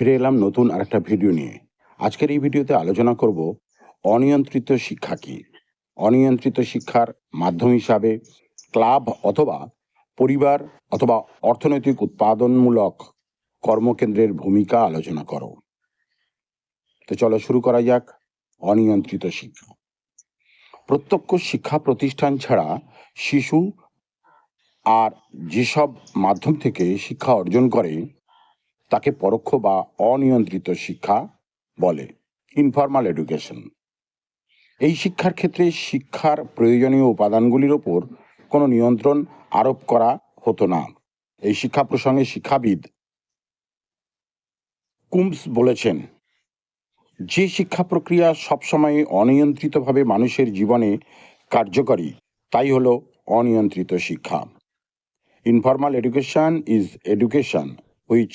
ফিরে এলাম নতুন আরেকটা ভিডিও নিয়ে। আজকের এই ভিডিওতে আলোচনা করব অনিয়ন্ত্রিত শিক্ষা কি? অনিয়ন্ত্রিত শিক্ষার মাধ্যম হিসাবে ক্লাব অথবা পরিবার অথবা অর্থনৈতিক উৎপাদনমূলক কর্মকেন্দ্রের ভূমিকা আলোচনা করো। তো চলো শুরু করা যাক অনিয়ন্ত্রিত শিক্ষা। প্রত্যক্ষ শিক্ষা প্রতিষ্ঠান ছাড়া শিশু আর যেসব মাধ্যম থেকে শিক্ষা অর্জন করে তাকে পরোক্ষ বা অনিয়ন্ত্রিত শিক্ষা বলে ইনফর্মাল এডুকেশন এই শিক্ষার ক্ষেত্রে শিক্ষার প্রয়োজনীয় উপাদানগুলির ওপর কোনো নিয়ন্ত্রণ আরোপ করা হতো না। এই শিক্ষা প্রসঙ্গে শিক্ষাবিদ কুমস বলেছেন, যে শিক্ষা প্রক্রিয়া সবসময় অনিয়ন্ত্রিতভাবে মানুষের জীবনে কার্যকরী, তাই হলো অনিয়ন্ত্রিত শিক্ষা। Informal education is education which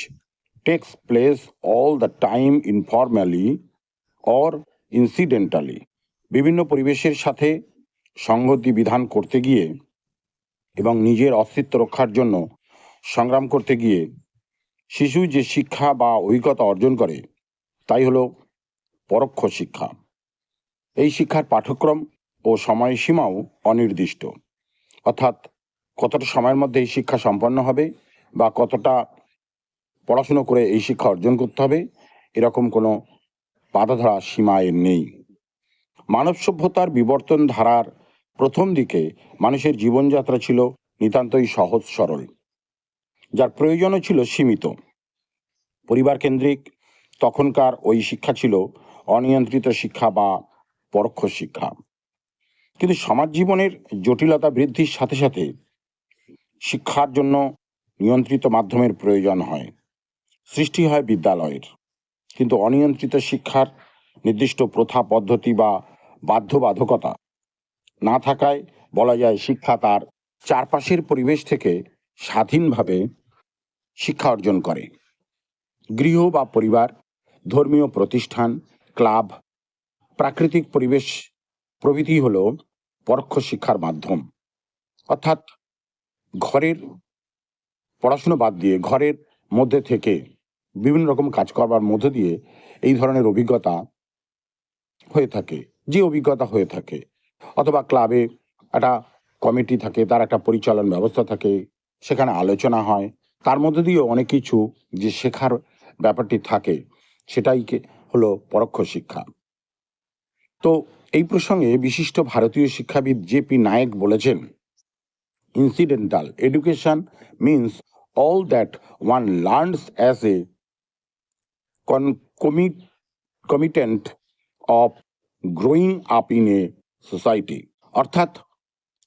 takes place all the time informally or incidentally. বিভিন্ন পরিবেশের সাথে সংগতি বিধান করতে গিয়ে এবং নিজের অস্তিত্ব রক্ষার জন্য সংগ্রাম করতে গিয়ে শিশু যে শিক্ষা বা অভিজ্ঞতা অর্জন করে, তাই হলো পরোক্ষ শিক্ষা। এই শিক্ষার পাঠ্যক্রম ও সময়সীমাও অনির্দিষ্ট। অর্থাৎ কতটা সময়ের মধ্যে এই শিক্ষা সম্পন্ন হবে বা কতটা পড়াশুনো করে এই শিক্ষা অর্জন করতে হবে। এরকম কোনো বাধা ধরা সীমা এর নেই। মানব সভ্যতার বিবর্তন ধারার প্রথম দিকে মানুষের জীবনযাত্রা ছিল নিতান্তই সহজ সরল, যার প্রয়োজনও ছিল সীমিত। পরিবার কেন্দ্রিক তখনকার ওই শিক্ষা ছিল অনিয়ন্ত্রিত শিক্ষা বা পরোক্ষ শিক্ষা। কিন্তু সমাজ জীবনের জটিলতা বৃদ্ধির সাথে সাথে শিক্ষার জন্য নিয়ন্ত্রিত মাধ্যমের প্রয়োজন হয়। সৃষ্টি হয় বিদ্যালয়ের। কিন্তু অনিয়ন্ত্রিত শিক্ষার নির্দিষ্ট প্রথা, পদ্ধতি বা বাধ্যবাধকতা না থাকায় বলা যায় শিক্ষা তার চারপাশের পরিবেশ থেকে স্বাধীনভাবে শিক্ষা অর্জন করে। গৃহ বা পরিবার, ধর্মীয় প্রতিষ্ঠান, ক্লাব, প্রাকৃতিক পরিবেশ প্রভৃতি হল পরোক্ষ শিক্ষার মাধ্যম। অর্থাৎ ঘরের পড়াশুনো বাদ দিয়ে ঘরের মধ্যে থেকে বিভিন্ন রকম কাজ করবার মধ্য দিয়ে এই ধরনের অভিজ্ঞতা হয়ে থাকে, যে অভিজ্ঞতা হয়ে থাকে। অথবা ক্লাবে একটা কমিটি থাকে, তার একটা পরিচালন ব্যবস্থা থাকে, সেখানে আলোচনা হয়। তার মধ্যে দিয়েও অনেক কিছু যে শেখার ব্যাপারটি থাকে, সেটাই হলো পরোক্ষ শিক্ষা। তো এই প্রসঙ্গে বিশিষ্ট ভারতীয় শিক্ষাবিদ জে পি নায়েক বলেছেন incidental education means all that one learns as a committant of growing up in a society. অর্থাৎ,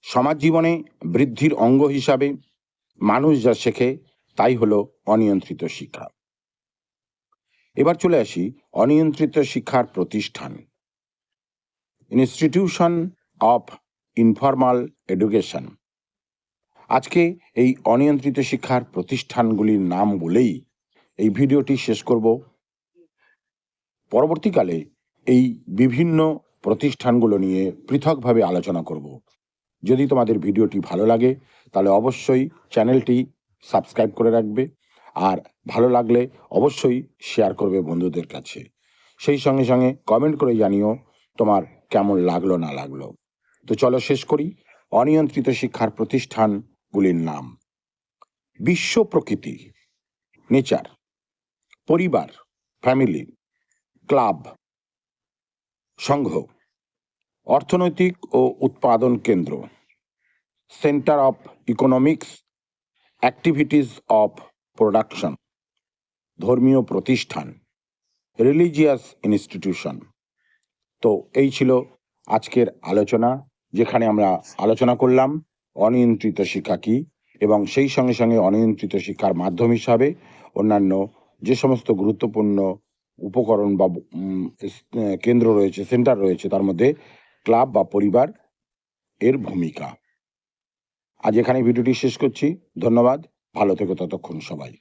সমাজ জীবনে বৃদ্ধির অঙ্গ হিসাবে মানুষ যা শেখে, তাই হলো অনিয়ন্ত্রিত শিক্ষা। এবার চলে আসি অনিয়ন্ত্রিত শিক্ষার প্রতিষ্ঠান। ইনস্টিটিউশন অফ ইনফর্মাল এডুকেশন আজকে এই অনিয়ন্ত্রিত শিক্ষার প্রতিষ্ঠানগুলির নাম বলেই এই ভিডিওটি শেষ করব। পরবর্তীকালে এই বিভিন্ন প্রতিষ্ঠানগুলো নিয়ে পৃথকভাবে আলোচনা করব। যদি তোমাদের ভিডিওটি ভালো লাগে, তাহলে অবশ্যই চ্যানেলটি সাবস্ক্রাইব করে রাখবে, আর ভালো লাগলে অবশ্যই শেয়ার করবে বন্ধুদের কাছে। সেই সঙ্গে সঙ্গে কমেন্ট করে জানিও তোমার কেমন লাগল, না লাগল। তো চলো শেষ করি। অনিয়ন্ত্রিত শিক্ষার প্রতিষ্ঠানগুলির নাম। বিশ্ব প্রকৃতি, নেচার, পরিবার, ফ্যামিলি। ক্লাব সংঘ, অর্থনৈতিক ও উৎপাদন কেন্দ্র, centre of economics, activities of production, ধর্মীয় প্রতিষ্ঠান, রিলিজিয়াস ইনস্টিটিউশন। তো এই ছিল আজকের আলোচনা, যেখানে আমরা আলোচনা করলাম অনিয়ন্ত্রিত শিক্ষা কি এবং সেই সঙ্গে সঙ্গে অনিয়ন্ত্রিত শিক্ষার মাধ্যম হিসাবে অন্যান্য যে সমস্ত গুরুত্বপূর্ণ উপকরণ বা কেন্দ্র রয়েছে, সেন্টার রয়েছে, তার মধ্যে ক্লাব বা পরিবার এর ভূমিকা। আজ এখানে ভিডিওটি শেষ করছি। ধন্যবাদ। ভালো থেকো ততক্ষণ সবাই।